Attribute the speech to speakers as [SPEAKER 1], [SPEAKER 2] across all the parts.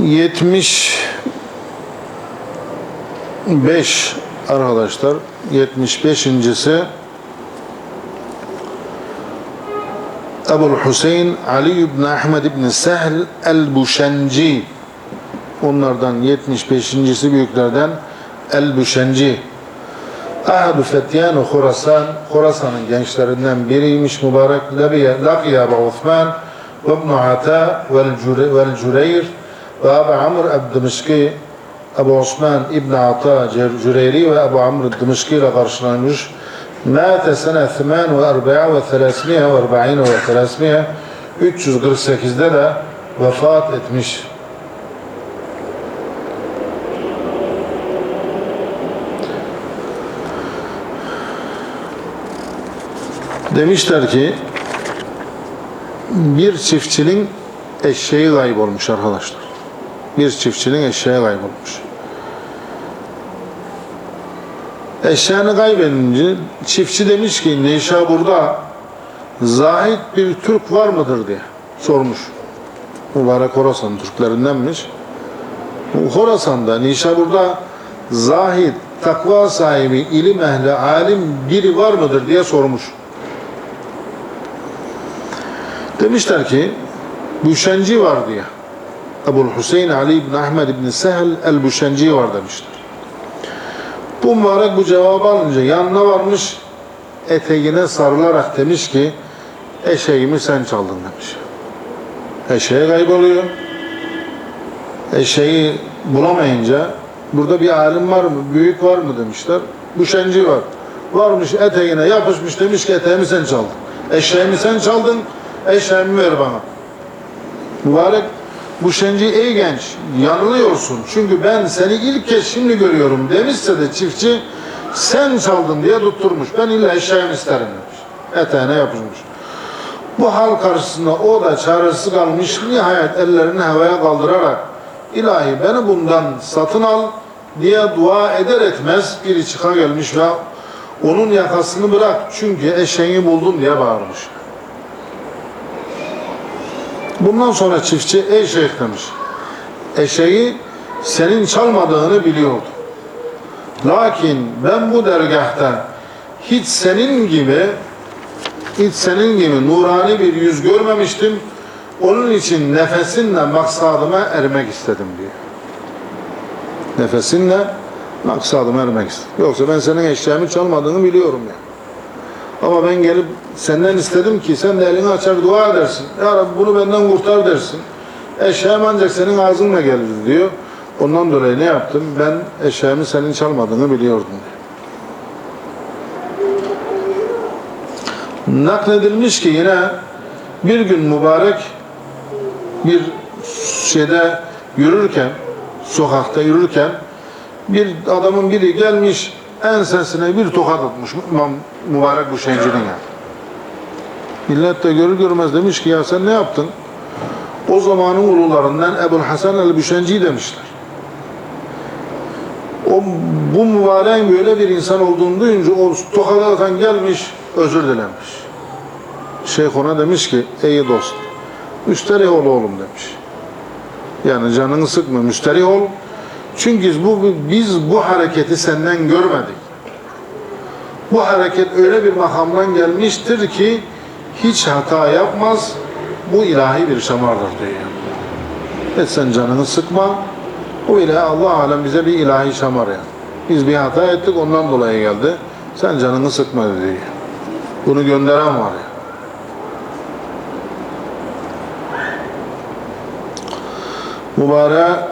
[SPEAKER 1] 75 arkadaşlar. 75.si Ebu'l Hüseyin Ali ibn Ahmed ibn Sehl el-Buşenci. Onlardan 75.si büyüklerden el-Büşenci Ahadu Fetyan Horasan Horasan'ın gençlerinden biriymiş mübarek Ebu Osman ve İbn Ata vel Cüreyr ve Ebu Amr Ebdimişki Ebu Osman İbn Ata Cüreyri ve Ebu Amr Ebdimişki ile karşılanmış Mâte sene 48 ve 340 ve 340 348'de de vefat etmiş. Demişler ki bir çiftçinin eşeği kaybolmuş arkadaşlar. Bir çiftçinin eşeği kaybolmuş. Eşeğini kaybedince çiftçi demiş ki Neşabur'da zahit bir Türk var mıdır diye sormuş. Mübarek Horasan Türklerindenmiş. Horasan'da Nişabur'da zahid, takva sahibi, ilim ehli, alim biri var mıdır diye sormuş. Demişler ki Büşenci var diye. Ebu'l Hüseyin Ali ibn Ahmed ibn Sehl el-Büşenci var demişler. Bu mübarek bu cevabı alınca yanına varmış eteğine sarılarak demiş ki eşeğimi sen çaldın demiş. Eşeği kayboluyor. Eşeği bulamayınca burada bir alim var mı, büyük var mı demişler. Büşenci var. Varmış eteğine yapışmış demiş ki eteğimi sen çaldın. Eşeğimi sen çaldın, eşeğimi ver bana. Mübarek bu şenci ey genç yanılıyorsun çünkü ben seni ilk kez şimdi görüyorum demişse de çiftçi sen çaldın diye tutturmuş. Ben illa eşeğimi isterim demiş. Eteğine yapışmış. Bu hal karşısında o da çaresiz kalmış nihayet ellerini havaya kaldırarak ilahi beni bundan satın al diye dua eder etmez biri çıka gelmiş ve onun yakasını bırak çünkü eşeğini buldum diye bağırmış. Bundan sonra çiftçi ey şeyh demiş. Eşeği senin çalmadığını biliyordu. Lakin ben bu dergahta hiç senin gibi hiç senin gibi nurani bir yüz görmemiştim. Onun için nefesinle maksadıma ermek istedim diyor. Nefesinle maksadıma ermek istedim. Yoksa ben senin eşeğimi çalmadığını biliyorum ya. Ama ben gelip senden istedim ki sen de elini açar dua edersin. Ya Rabbi bunu benden kurtar dersin. Eşeğim ancak senin ağzınla gelir diyor. Ondan dolayı ne yaptım? Ben eşeğimi senin çalmadığını biliyordum. Nakledilmiş ki yine bir gün mübarek bir şeyde yürürken, sokakta yürürken bir adamın biri gelmiş ensesine bir tokat atmış İmam mübarek bu şeycinin ya. Millet de görür görmez demiş ki ya sen ne yaptın? O zamanın ulularından Ebul Hasan el-Büşenci demişler. O bu mübareğin böyle bir insan olduğunu duyunca o tokadı atan gelmiş özür dilemiş. Şeyh ona demiş ki ey dost müsterih ol oğlum demiş. Yani canını sıkma müsterih ol. Çünkü bu, biz bu hareketi senden görmedik. Bu hareket öyle bir makamdan gelmiştir ki hiç hata yapmaz. Bu ilahi bir şamardır diyor. Et sen canını sıkma. O ilahi Allah alem bize bir ilahi şamar yani. Biz bir hata ettik ondan dolayı geldi. Sen canını sıkma diyor. Bunu gönderen var ya. Mübarek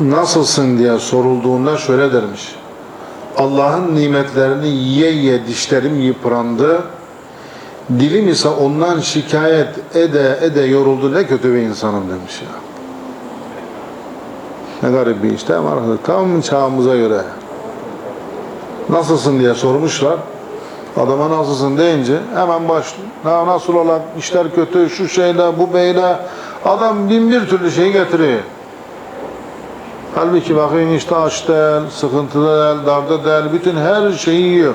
[SPEAKER 1] nasılsın diye sorulduğunda şöyle dermiş. Allah'ın nimetlerini yiye yiye dişlerim yıprandı. Dilim ise ondan şikayet ede ede yoruldu. Ne kötü bir insanım demiş ya. Ne garip bir işte ama tam çağımıza göre. Nasılsın diye sormuşlar. Adama nasılsın deyince hemen. Na, nasıl olan işler kötü, şu şeyle, bu beyle. Adam bin bir türlü şey getiriyor. Halbuki bakın işte aç değil, sıkıntıda değil, darda değil, bütün her şeyi yiyor.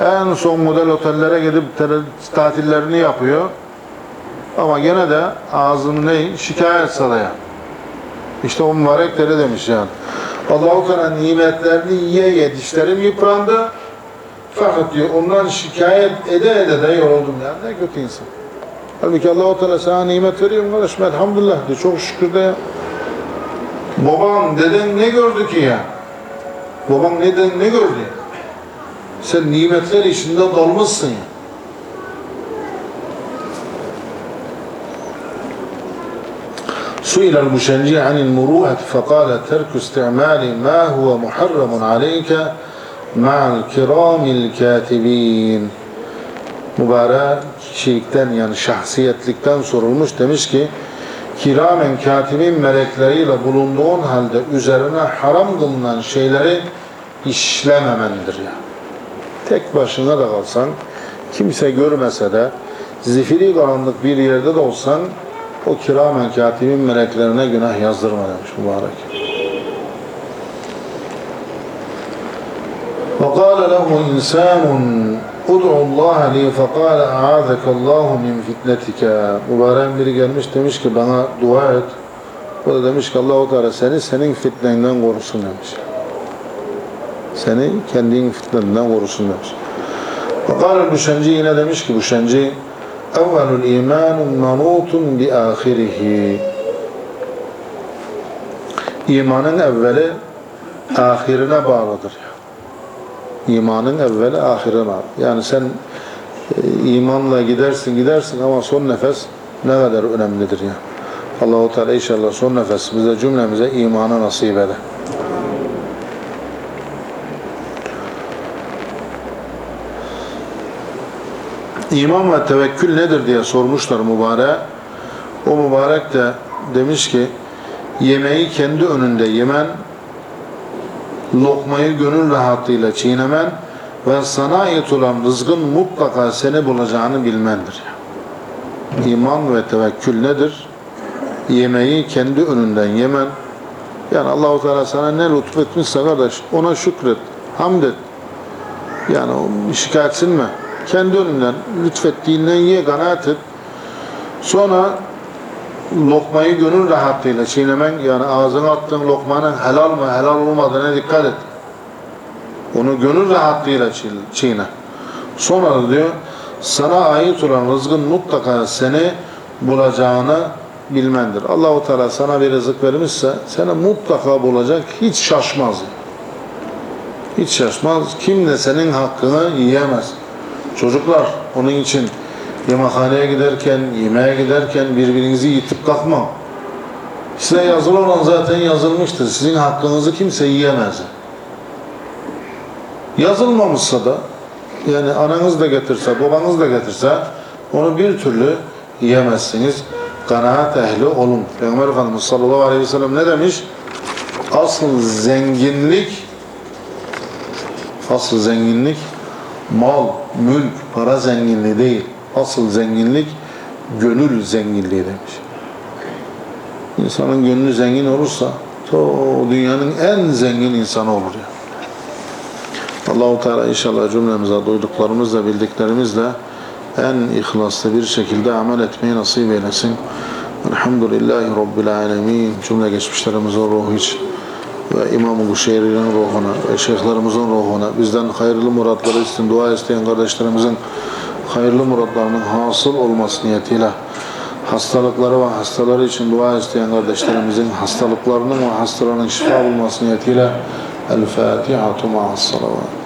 [SPEAKER 1] En son model otellere gidip tatillerini yapıyor. Ama gene de ağzını ne? Şikayet saraya. İşte o mübarekleri demiş yani. Allah-u Teala nimetlerini yiye ye dişlerim yıprandı. Fakat diyor ondan şikayet ede ede de yoruldum yani ne kötü insan. Halbuki Allah-u Teala sana nimet veriyor mu kardeşim elhamdülillah de çok şükür de ya. Baban deden ne gördü ki ya? Baban neden ne gördü ya? Sen nimetler içinde dolmuşsun ya. سئل المشنجي عن المروءة فقال ترك استعمال ما هو محرم عليك مع الكرام الكاتبين mübarek kişilikten yani şahsiyetlikten sorulmuş demiş ki kiramen katibin melekleriyle bulunduğun halde üzerine haram kılınan şeyleri işlememendir ya. Tek başına da kalsan kimse görmese de zifiri karanlık bir yerde de olsan o kiramen katibin meleklerine günah yazdırma demiş mübarek. وقال له إنسان Ud'u Allah li fekale a'azeke Allahu min fitnetike. Mübarek biri gelmiş demiş ki bana dua et. O da demiş ki Allah-u Teala seni senin fitnenden korusun demiş. Seni kendin fitnenden korusun demiş. Fekale Büşenci yine demiş ki Büşenci evvelul imanun manutun bi ahirihi. İmanın evveli ahirine bağlıdır. Yani. İmanın evveli ahirine bağlı. Yani sen e, imanla gidersin gidersin ama son nefes ne kadar önemlidir ya. Allahu Teala inşallah son nefes bize cümlemize imanı nasip eder. İman ve tevekkül nedir diye sormuşlar mübarek. O mübarek de demiş ki yemeği kendi önünde yemen, lokmayı gönül rahatlığıyla çiğnemen ve sana ait olan rızkın mutlaka seni bulacağını bilmendir. İman ve tevekkül nedir? Yemeği kendi önünden yemen. Yani Allahu Teala sana ne lütfetmişse kardeş ona şükret, hamd et. Yani o şikayetsinme. Kendi önünden lütfettiğinden ye, kanaat et. Sonra lokmayı gönül rahatlığıyla çiğnemen yani ağzına attığın lokmanın helal mı helal olmadığına dikkat et. Onu gönül rahatlığıyla çiğ- çiğne. Sonra da diyor sana ait olan rızkın mutlaka seni bulacağını bilmendir. Allahu Teala sana bir rızık vermişse seni mutlaka bulacak hiç şaşmaz. Hiç şaşmaz. Kim de senin hakkını yiyemez. Çocuklar onun için yemekhaneye giderken, yemeğe giderken birbirinizi yitip kalkma. Size yazılı olan zaten yazılmıştır. Sizin hakkınızı kimse yiyemez. Yazılmamışsa da yani ananız da getirse, babanız da getirse onu bir türlü yiyemezsiniz. Kanaat ehli olun. Peygamber Efendimiz sallallahu aleyhi ve sellem ne demiş? Asıl zenginlik asıl zenginlik mal, mülk, para zenginliği değil. Asıl zenginlik gönül zenginliği demiş. İnsanın gönlü zengin olursa to dünyanın en zengin insanı olur ya. Allahu Teala inşallah cümlemize duyduklarımızla bildiklerimizle en ihlaslı bir şekilde amel etmeyi nasip eylesin. Elhamdülillahi Rabbil Alemin. Cümle geçmişlerimizin ruhu için ve İmam-ı Kuşeyri'nin ruhuna ve şeyhlerimizin ruhuna bizden hayırlı muratları için dua isteyen kardeşlerimizin hayırlı muratlarının hasıl olması niyetiyle hastalıkları ve hastaları için dua isteyen kardeşlerimizin hastalıklarının ve hastalarının şifa bulması niyetiyle El Fatihatu ma'as salavat.